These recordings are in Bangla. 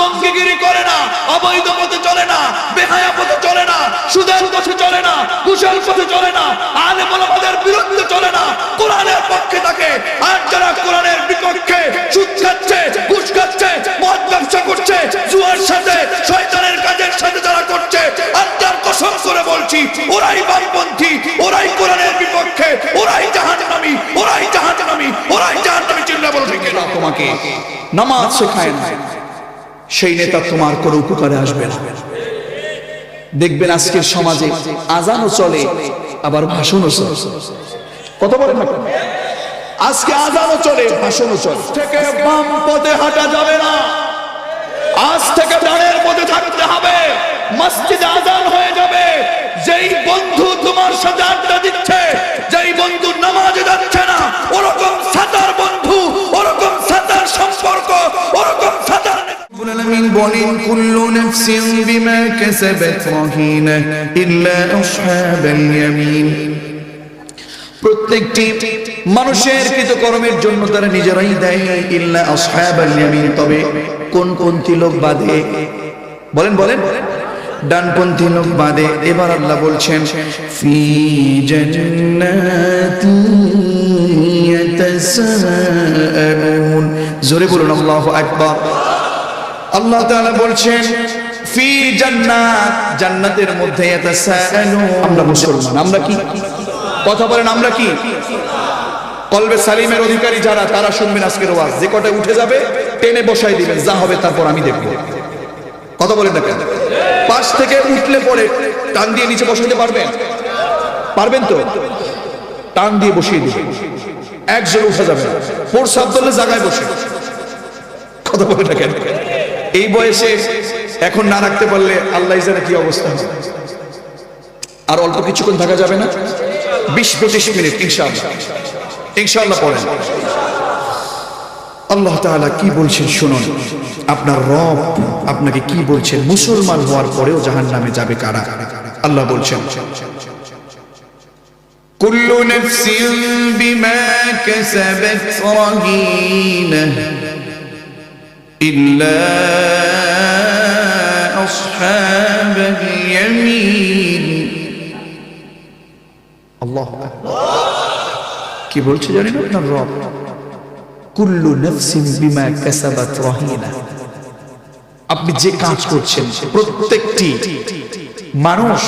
জঙ্গিগিরি করে না, অবৈধ পথে চলে না, বেহায়া পথে চলে না, সুদের পথে চলে না, কুশল পথে চলে না আলে মোলামাদের বিরুদ্ধে চলে না, কোরআনের পক্ষে থাকে। আর যারা কোরআনের বিপক্ষে সুদ খাচ্ছে, ঘুষ খাচ্ছে, মদ ব্যবসা করছে, জুয়ার সাথে, শয়তানের কাজের সাথে যারা করছে কসম করে বলছি, ওরাই বামপন্থী ওরাই কোরআনের বিপক্ষে, ওরাই জাহান্নামী ওরাই জাহান্নামী ওরাই জাহান্নামী চিল্লা বলছে কিনা তোমাকে? নামাজ শেখায় না। সেই নেতা তোমার কোনো উপকারে আসবে না। দেখবেন আজকের সমাজে আজানও চলে, আবার ভাষণও চলে। কত বলেন না আজকে আজানও চলে, ভাষণও চলে। থেকে বাম পথে হাঁটা যাবে না। আজ থেকে ডানের পথে থাকতে হবে। মসজিদে আজান হয়ে যাবে। যেই বন্ধু তোমার সাথে আড্ডা দিচ্ছে, যেই বন্ধু নামাজে যাচ্ছে না, ওরকম العالمين বলেন كل نفس بما كسبت رهينة إلا أصحاب اليمين প্রত্যেকটি মানুষের কৃতকর্মের জন্য তারা নিজেরাই দেয় ইল্লা আসহাবাল ইয়ামিন তবে কোন কোনটি লোক বাদে বলেন বলেন ডানপন্থী লোক বাদে এবার আল্লাহ বলছেন ফি জান্নাতি ইয়াতাসাআলুন জোরে বলুন আল্লাহু আকবার আল্লাহ তাআলা বলছেন ফি জান্নাত জান্নাতের মধ্যে আমরা মুসলমান আমরা কি? কথা বলেন আমরা কি? কলবে সালিমের অধিকারী যারা তারা শুনবেন আজকের ওয়াজ। যে কটা উঠে যাবে টেনে বসাই দিবেন যা হবে তারপর আমি দেখব। কথা বলেন না কেন? পাশ থেকে উঠলে পরে টান দিয়ে নিচে বসাতে পারবেন? পারবেন তো? টান দিয়ে বসিয়ে দিবেন। একজন উঠে যাবে প্রসাব দলে জায়গায় বসে। কথা বলে না কেন? এই বয়সে এখন না রাখতে পারলে আল্লাহ জানে কি অবস্থা আর অল্প কিছুক্ষণ থাকা যাবে না। বিশ পঁচিশ মিনিট ইনশাল ইনশাল্লাহ পড়েন। আল্লাহ তাআলা কি বলছেন শুনুন। আপনার রব আপনাকে কি বলছেন? মুসলমান হওয়ার পরেও জাহান্নামে যাবে কারা? আল্লাহ বলছেন, কুল্লু নফসিন বিমা কাসাবাত রাহিনা إلا أصحاب اليمين আল্লাহ কি বলছে জানেন আপনার রব কুল্লু নফসিন বিমা কাসাবাত রহিনা আপনি যে কাজ করছেন প্রত্যেকটি মানুষ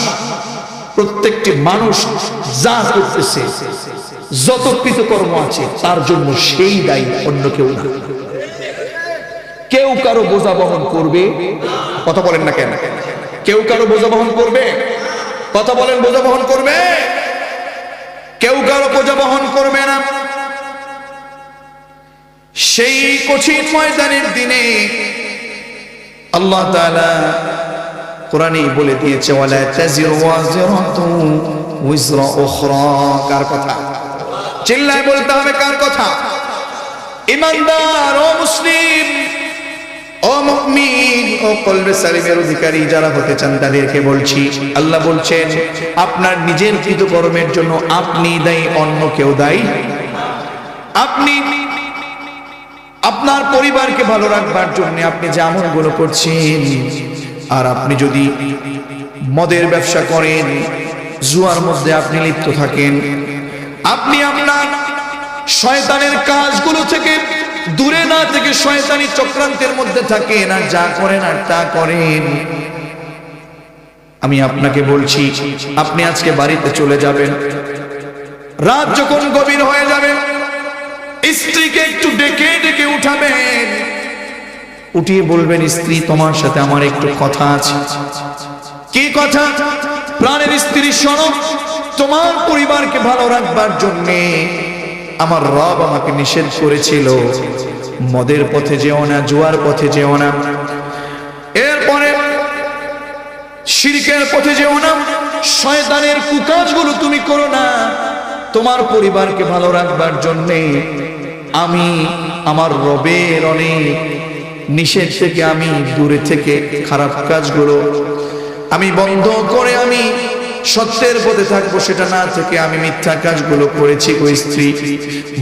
প্রত্যেকটি মানুষ যা করতেছে যত কৃতকর্ম আছে তার জন্য সেই দায়ী অন্য কেউ না কেউ কারও বোঝা বহন করবে? কথা বলেন না কেন? কেউ কারও বোঝা বহন করবে? কথা বলেন, বোঝা বহন করবে? কেউ কারও বোঝা বহন করবে না। সেই কঠিন ময়দানের দিনে আল্লাহ তাআলা কোরআনে বলে দিয়েছে, ওয়ালা তাজিরু ওয়াজিরাতু উখরা। কার কথা? চিল্লায় বলতে হবে কার কথা? ইমানদার ও মুসলিম ও মুমিন অধিকারী যারা হতে চান তাদেরকে বলছি, আল্লাহ বলছেন, আপনার নিজের কৃতকর্মের জন্য আপনি দায়ী, অন্য কেউ দায়ী আপনি আপনার পরিবারকে ভালো রাখবার জন্য আপনি যে আমলগুলো করছেন, আর আপনি যদি মদের ব্যবসা করেন, জুয়ার মধ্যে আপনি লিপ্ত থাকেন, আপনি আপনার শয়তানের কাজগুলো থেকে দূরে না থেকে শয়তানি চক্রান্তের মধ্যে থাকেন, আর যা করেন আর তা করেন। আমি আপনাকে বলছি, আপনি আজকে বাড়িতে চলে যাবেন। রাত যখন গভীর হয়ে যাবে, স্ত্রীকে একটু ডেকে ডেকে উঠাবেন। উঠিয়ে বলবেন, স্ত্রী, তোমার সাথে আমার একটু কথা আছে। কি কথা? প্রাণের স্ত্রী, শোনো, তোমার পরিবারকে ভালো রাখবার জন্য। আমার রব আমাকে নিষেধ করেছিল। মদের পথে যেও না, জুয়ার পথে যেও না। এরপরে শিরকের পথে যেও না, শয়তানের কুকাজগুলো তুমি করো না। তোমার পরিবারকে ভালো রাখবার জন্যে আমি আমার রবের অনেক নিষেধ থেকে আমি দূরে থেকে খারাপ কাজগুলো আমি বন্ধ করে আমি সত্যের পথে থাকব সেটা না থেকে আমি মিথ্যা কাজগুলো করেছি গো স্ত্রী।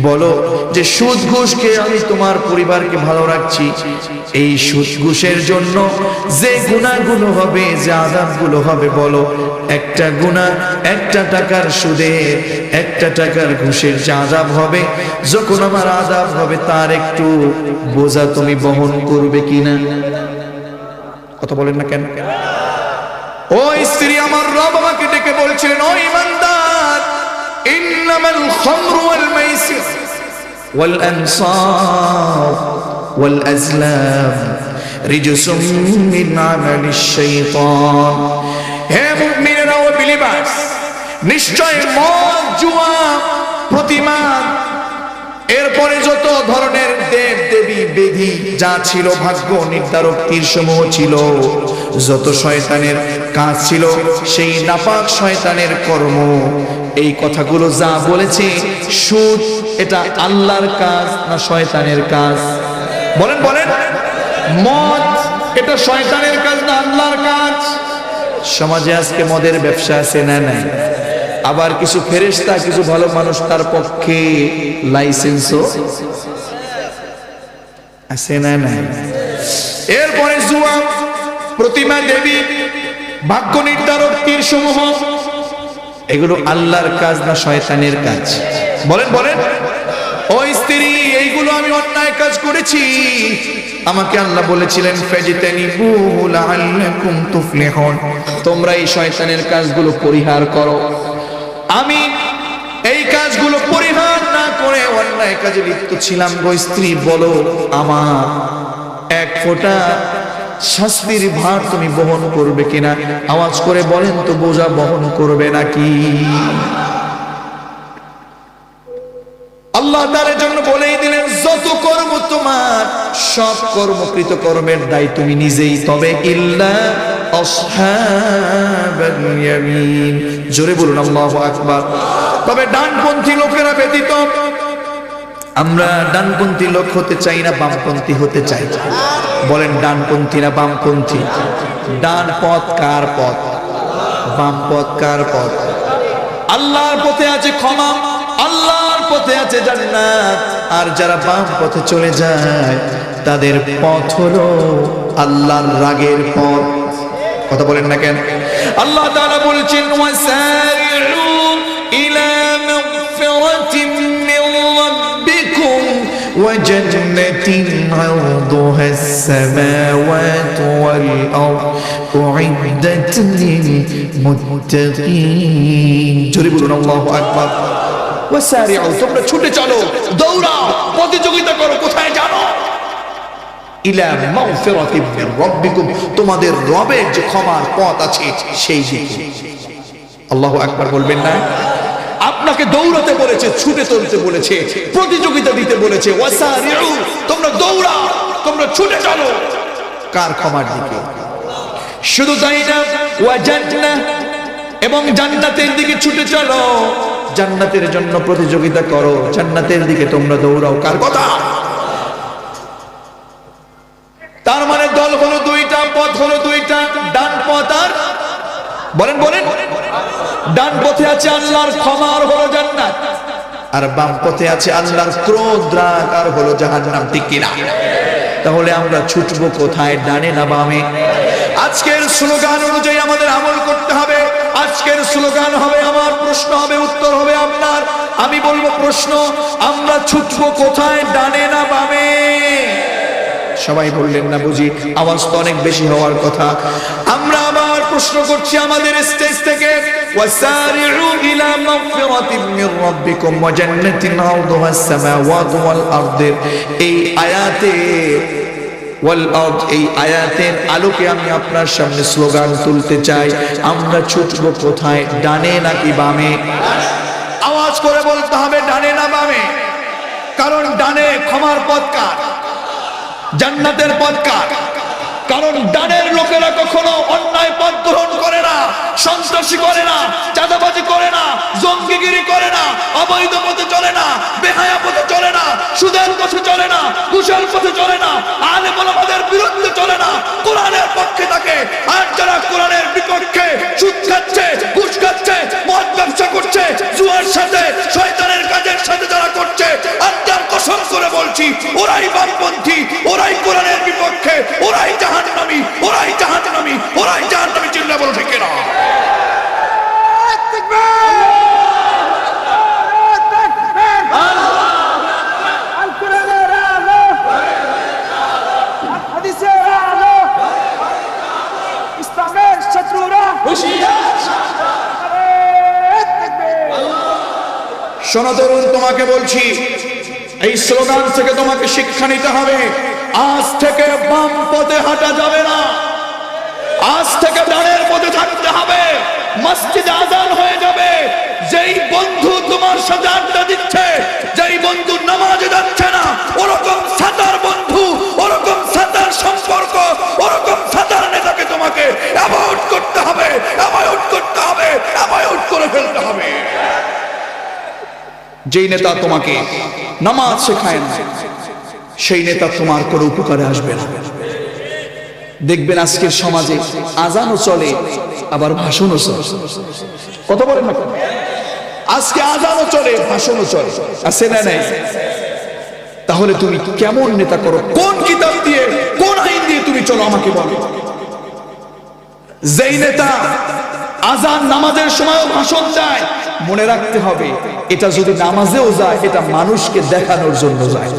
বলো যে সুদ ঘুষ খেয়ে আমি তোমার পরিবারকে ভালো রাখছি। এই সুদ ঘুষের জন্য যে গুণাগুলো হবে, যে আদাবগুলো হবে, বলো একটা গুণা একটা টাকার সুদে একটা টাকার ঘুষের যে আদাব হবে, যখন আমার আদাব হবে তার একটু বোঝা তুমি বহন করবে কিনা। কথা বলেন না কেন? ও স্ত্রী আমার রব আমাকে ডেকে বলছেন, ও ইমানদার, ইন্নামাল খামরু ওয়াল মাইসির ওয়াল আনসার ওয়াল আজলাম রিজসুম মিন আমালিশ শাইতান। হে মুমিনেরা ও বিলিভার্স, নিশ্চয় মদ, জুয়া প্রতিমা এরপরে যত ধরনের দেব দেবী বেধি যা ছিল ভাগ্য নির্ধারক তীরসমূহ ছিল, যত শয়তানের কাজ ছিল সেই নাপাক শয়তানের কর্ম। এই কথাগুলো যা বলেছে সুদ, এটা আল্লাহর কাজ না শয়তানের কাজ? বলেন বলেন। মদ, এটা শয়তানের কাজ না আল্লাহর কাজ? সমাজে আজকে মদের ব্যবসা আছে না নাই? আবার কিছু ফেরেশতা, কিছু ভালো মানুষ তার পক্ষে লাইসেন্সও আছে না নাই? এরপরে জুয়া প্রতিমা দেবী, ভাগ্য নির্ধারক তীর সমূহ এগুলো আল্লাহর কাজ না শয়তানের কাজ? বলেন বলেন। ও স্ত্রী, এইগুলো আমি অন্যায় কাজ করেছি। আমাকে আল্লাহ বলেছিলেন তোমরা এই শয়তানের কাজগুলো পরিহার করো। আমি এই কাজগুলো পরিহার না করে অন্যায় কাজে লিপ্ত ছিলাম গো স্ত্রী, বলো আমার এক ফোঁটা শাস্তির ভার তুমি বহন করবে কিনা? আওয়াজ করে বলেন তো, বোঝা বহন করবে নাকি? আল্লাহ তার জন্য বলেই দিলেন, যত কর্ম তোমার, সব কর্মকৃত কর্মের দায় তুমি নিজেই। তবে ইল্লা জোরে বলুন, আল্লাহু আকবার। তবে ডানপন্থী লোকেরা ব্যতীত আমরা ডানপন্থী লোক হতে চাই না, বামপন্থী হতে চাই। বলেন, ডানপন্থী না বামপন্থী? ডান পথ কার পথ? বাম পথ কার পথ? আল্লাহর পথে আছে ক্ষমা, আল্লাহর পথে আছে জান্নাত। আর যারা বাম পথে চলে যায়, তাদের পথ হলো আল্লাহর রাগের পথ। কথা বলেন না কেন আল্লাহ তাআলা বলেছেন ওয়াসারিউ ইলা মাগফিরাতিন মির রাব্বিকুম وجنة عرضها السماوات والأرض أعدت للمتقين جري بلون الله أكبر وسارعوا তোমরা ছুটে চলো দৌড়াও প্রতিযোগিতা করো কোথায় জানো ইলা মাগফিরাতিন মির রাব্বিকুম। তোমাদের রবের যে ক্ষমার পথ আছে, সেই দিকে। আল্লাহু আকবার বলবেন না? আপনাকে দৌড়াতে বলেছে, ছুটে চলতে বলেছে, প্রতিযোগিতা দিতে বলেছে। ওয়াসারিউ, তোমরা দৌড়াও, তোমরা ছুটে চলো। কার ক্ষমার দিকে? শুধু তাই না ওয়াজান্নাহ এবং জান্নাতের দিকে ছুটে চলো। জান্নাতের জন্য প্রতিযোগিতা করো, জান্নাতের দিকে তোমরা দৌড়াও। কার কথা? বলেন বলেন। ডান পথে আছে আল্লাহর ক্ষমার হলো জান্নাত। আর বাম পথে আছে আল্লাহর ক্রোধ, রাগ আর হলো জাহান্নাম, ঠিক কিনা? তাহলে আমরা ছুটবো কোথায়? ডানে না বামে? আজকের স্লোগান অনুযায়ী আমাদের আমল করতে হবে। আজকের স্লোগান হবে আমার, প্রশ্ন হবে, উত্তর হবে আপনার। আমি বলব প্রশ্ন, আমরা ছুটবো কোথায়? ডানে না বামে? সবাই বললেন না বুঝি, আওয়াজ তো অনেক বেশি হওয়ার কথা। আমরা প্রশ্ন করছি আমাদের স্টেজ থেকে। ওয়াসারিউ ইলা মাগফিরাতিন মির রাব্বিকুম ওয়া জান্নাতিন আরদুহা আস-সামাওয়াতু ওয়াল আরদ। এই আয়াতে এই আয়াতের আলোকে আমি আপনার সামনে স্লোগান তুলতে চাই। আমরা ছুটব কোথায়, ডানে নাকি বামে? আওয়াজ করে বলতে হবে, ডানে না বামে? কারণ ডানে ক্ষমার পথ কার? জান্নাতের পথ কার? কারণ ডানের লোকেরা কখনো অন্যায় পথ গ্রহণ করে না, সন্ত্রাসী করে না, চাঁদাবাজি করে না, জঙ্গিগিরি করে না, অবৈধ পথে চলে না, বেহায়া পথে চলে না, সুদের পথে চলে না, কুশল পথে চলে না আলে মোলামাদের বিরুদ্ধে চলে না, কোরআনের পক্ষে থাকে। আর যারা কোরআনের বিপক্ষে সুদ খাচ্ছে, ঘুষ খাচ্ছে, মদ ব্যবসা করছে, জুয়ার সাথে, শয়তানের কাজের সাথে যারা করছে আল্লাহর কসম করে বলছি, ওরাই বামপন্থী ওরাই কোরআনের বিপক্ষে ওরাই জাহান্নামী ওরাই জাহান্নামী ওরাই জাহান্নামী চিল্লা বলো ঠিক না ইসলামের শত্রুরা শোনো তরুণ, তোমাকে বলছি, এই স্লোগান থেকে তোমাকে শিক্ষা নিতে হবে। আজ থেকে বাম পথে হাঁটা যাবে না। আজ থেকে দাঁড়ের পথে থাকতে হবে। মসজিদে আজান হয়ে যাবে। যেই বন্ধু তোমার সাথে আড্ডা দিচ্ছে, যেই বন্ধু নামাজে যাচ্ছে না, ওরকম সাতার বন্ধু, ওরকম সাতার সম্পর্ক, ওরকম সাতার নেতাকে তোমাকে অ্যাভয়েড করতে হবে অ্যাভয়েড করতে হবে অ্যাভয়েড করে ফেলতে হবে যেই নেতা তোমাকে নামাজ শেখায় না, সেই নেতা তোমার কোনো উপকারে আসবে না। দেখবেন আজকের সমাজে আজানও চলে, আবার ভাষণও চলে। কত বলেন না আজকে আজানও চলে, ভাষণও চলে। আছে না নাই? তাহলে তুমি কেমন নেতা করো? কোন কিতাব দিয়ে, কোন আইন দিয়ে তুমি চলো আমাকে বলো? যেই নেতা আজান নামাজের সময়ও ভাষণ দেয় মনে রাখতে হবে এটা যদি নামাজেও যায় এটা মানুষকে দেখানোর জন্য যায়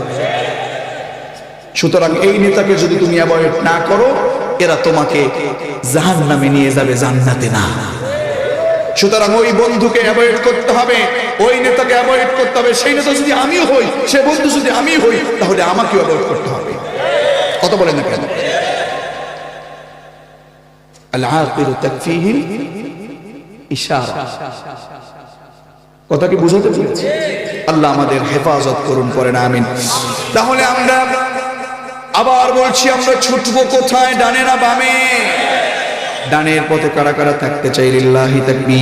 সুতরাং এই নেতাকে যদি তুমি অ্যাভয়েড না করো এরা তোমাকে জাহান নামে নিয়ে যাবে জান্নাতে না সুতরাং ওই বন্ধুকে অ্যাভয়েড করতে হবে ওই নেতাকে অ্যাভয়েড করতে হবে সেই নেতা যদি আমিও হই সে বন্ধু যদি আমি হই তাহলে আমাকেও অ্যাভয়েড করতে হবে কত বলেন না কেন العاقل تكفيه ইশারা কথা কি বুঝাতে পেরেছি। আল্লাহ আমাদের হেফাজত করুন করেন আমিন। তাহলে আমরা আবার বলছি, আমরা ছুটবো কোথায়? ডানে না বামে? ডানের পথে কারা কারা থাকতে চাই? লিল্লাহি তাকবি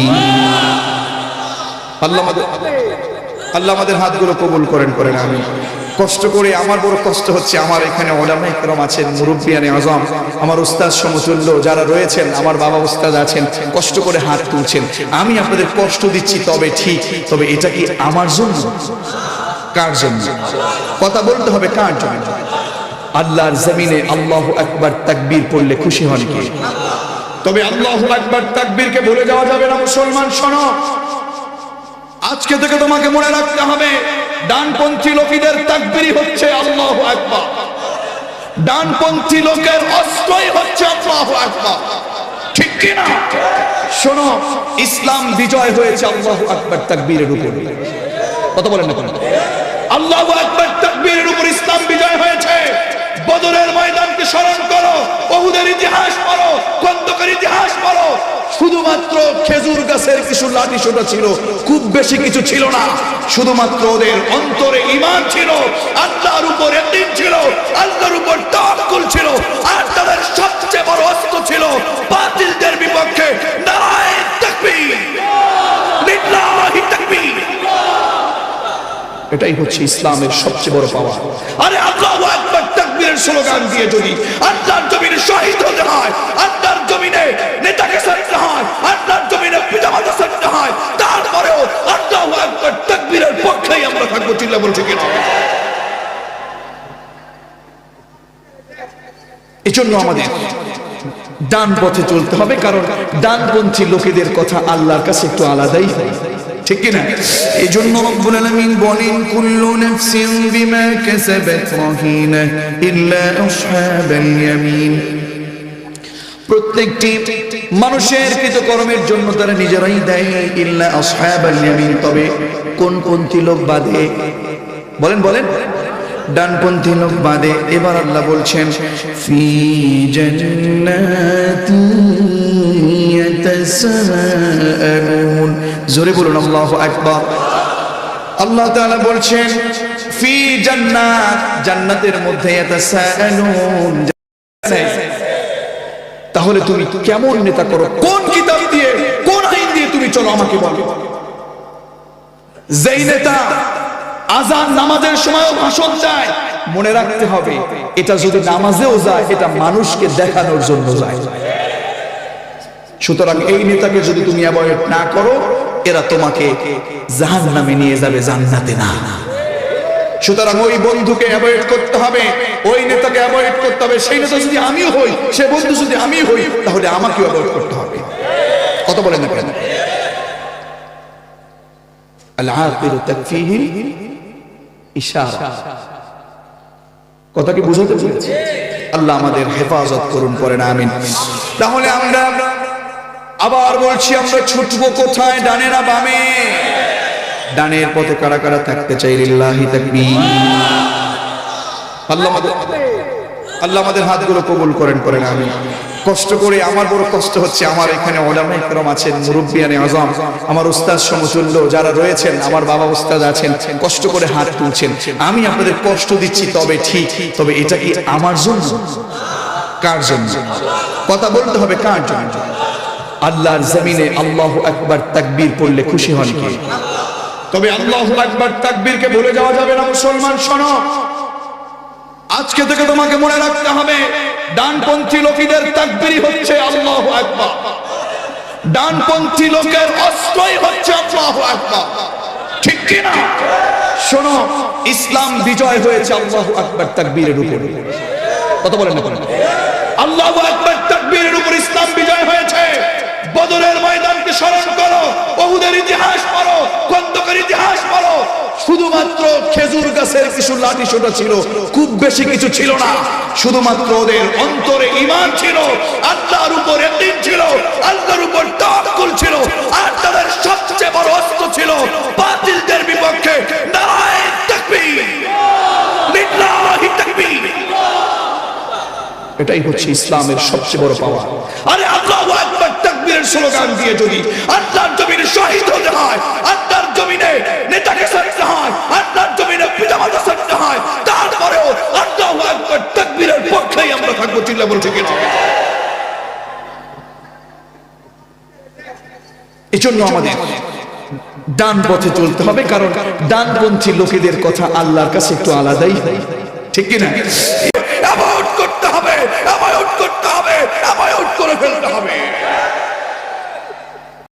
আল্লাহ আমাদের আল্লাহ আমাদের হাতগুলো কবুল করেন করেন আমি কষ্ট করে আমার বড় কষ্ট হচ্ছে। আমার এখানে ওলামা ইকরম আছেন মুরব্বিয়ানে আজম। আমার উস্তাদ সমতুল্য যারা রয়েছেন, আমার বাবা উস্তাদ আছেন, কষ্ট করে হাত তুলছেন। আমি আপনাদের কষ্ট দিচ্ছি, তবে ঠিক, তবে এটা কি আমার জন্য? কার জন্য? কথা বলতে হবে কার জন্য? আল্লাহর জমিনে আল্লাহ একবার তাকবীর পড়লে খুশি হন কি? তবে আল্লাহ একবার তাকবীরকে ভুলে যাওয়া যাবে না মুসলমান, শোনো। আজকে থেকে তোমাকে মনে রাখতে হবে ডানপন্থী লোকেদের তাকবিরই হচ্ছে আল্লাহ আকবার। ডানপন্থী লোকের অস্ত্রই হচ্ছে আল্লাহ আকবার। ঠিক কি না? শোনো, ইসলাম বিজয় হয়েছে আল্লাহ আকবার তাকবীরের উপর। কত বলেন না কেন? আল্লাহ আকবার তাকবীরের উপর ইসলাম বিজয় হয়েছে। বদরের ময়দানকে স্মরণ করো, বহুদের ইতিহাস পড়ো শুধুমাত্র খেজুর গাছের কিছু লাঠি সোটা ছিল, খুব বেশি কিছু ছিল না। শুধুমাত্র ওদের অন্তরে ইমান ছিল, আল্লাহর উপর একদিন ছিল, আল্লাহর উপর তাওয়াক্কুল ছিল, আর তাদের সবচেয়ে বড় অস্ত্র ছিল বাতিলদের বিপক্ষে নারায়ণ তাকবীর। লিল্লাহি তাকবীর। এটাই হচ্ছে ইসলামের সবচেয়ে বড় পাওয়া। আরে আল্লাহু আকবার তাকবীরের স্লোগান দিয়ে যদি আল্লাহর জমিনে শহীদ হতে হয় এজন্য আমাদের ডান পথে চলতে হবে, কারণ ডানপন্থী লোকেদের কথা আল্লাহর কাছে একটু আলাদাই ঠিক কিনা? এই জন্য রব্বুল বলেন, কুল্লু নাফসিন বিমা কাসাবাত রাহিনা ইল্লা আসহাবাল ইয়ামিন। প্রত্যেকটি মানুষের কৃতকর্মের জন্য তারা নিজেরাই দেয়, ইল্লা আসহাবাল ইয়ামিন। তবে কোন পন্থী লোক বাদে, বলেন বলেন। ডানপন্থী লোক বাদে এবার আল্লাহ বলছেন, ফি জোরে বলুন, আল্লাহু আকবার। আল্লাহ তাআলা বলছেন, ফি জান্নাত, জান্নাতের মধ্যে তাহলে তুমি কেমন নেতা করো? কোন কিতাব দিয়ে, কোন আইন দিয়ে তুমি চলো আমাকে বলো? যেই নেতা আজান নামাজের সময়ও ভাষণ দেয়। মনে রাখতে হবে, এটা যদি নামাজেও যায়, এটা মানুষকে দেখানোর জন্য যায়। সুতরাং এই নেতাকে যদি তুমি অ্যাভয়েড না করো, এরা তোমাকে জাহান্নামে নিয়ে যাবে জান্নাতে না। সুতরাং ওই বন্ধুকে অ্যাভয়েড করতে হবে, ওই নেতাকে অ্যাভয়েড করতে হবে। সেই নেতা যদি আমি হই, সে বন্ধু যদি আমি হই, তাহলে আমাকেও অ্যাভয়েড করতে হবে। কত বলেন না কেন? আল-আকিলু তাকফিহি কথা কি বুঝাতে পেরেছি। আল্লাহ আমাদের হেফাজত করুন, করেন, আমিন। তাহলে আমরা আবার বলছি, আমরা ছুটবো কোথায়? ডানে না বামে? ডানের পথে কারা কারা থাকতে চাই? লিল্লাহি তাকবীর। আল্লাহ আমাদের আল্লাহ আমাদের হাতগুলো কবুল করেন করেন আমি কষ্ট করে আমার বড় কষ্ট হচ্ছে, আমার এখানে ওলামা আছেন মুরব্বিয়ানে আজম, আমার উস্তাদ সমতুল্য যারা রয়েছেন, আমার বাবা উস্তাদ আছেন, কষ্ট করে হাত তুলছেন। আমি আপনাদের কষ্ট দিচ্ছি, তবে ঠিক, তবে এটা কি আমার জন্য? কার জন্য? কথা বলতে হবে কার জন্য? আল্লাহর জমিনে আল্লাহ একবার তাকবীর পড়লে খুশি হন কি? তবে আল্লাহ আকবার তাকবীরকে ভুলে যাওয়া যাবে না মুসলমান, শোনো। আজকে থেকে তোমাকে মনে রাখতে হবে ডানপন্থী লোকেদের তাকবিরি হচ্ছে আল্লাহ আকবার। ডানপন্থী লোকের অস্ত্রই হচ্ছে আল্লাহ আকবার। ঠিক কি না? শোনো, ইসলাম বিজয় হয়েছে আল্লাহ আকবার তাকবীরের উপর। কত বলেন না আল্লাহ আকবার তাকবীরের উপর ইসলাম বিজয় হয়েছে। বদরের ময়দানকে স্মরণ করো বহুদের ইতিহাস পড়ো খন্দকের ইতিহাস পড়ো। শুধুমাত্র খেজুর গাছের কিছু লাঠি ছোটা ছিল খুব বেশি কিছু ছিল না। শুধুমাত্র ওদের অন্তরে ইমান ছিল আল্লাহর উপর একদিন ছিল আল্লাহর উপর তাওয়াক্কুল ছিল আর তাদের সবচেয়ে বড় অস্ত্র ছিল বাতিলদের বিপক্ষে নারায়ণ তাকবীর। লিল্লাহি তাকবীর। এটাই হচ্ছে ইসলামের সবচেয়ে বড় পাওয়া আরে স্লোগান দিয়ে যদি আল্লাহর জমিনে শহীদ হতে হয় আল্লাহর জমিনে নেতাকে সাজতে হয় আল্লাহর জমিনে পিতামাতা সাজতে হয় তারপরেও আল্লাহ আকবার তাকবীরের পক্ষেই আমরা থাকব চিল্লা বলছি কিনা? এজন্য আমাদের ডান পথে চলতে হবে কারণ ডানপন্থী লোকেদের কথা আল্লাহর কাছে একটু আলাদাই ঠিক কিনা? করতে হবে করে ফেলতে হবে।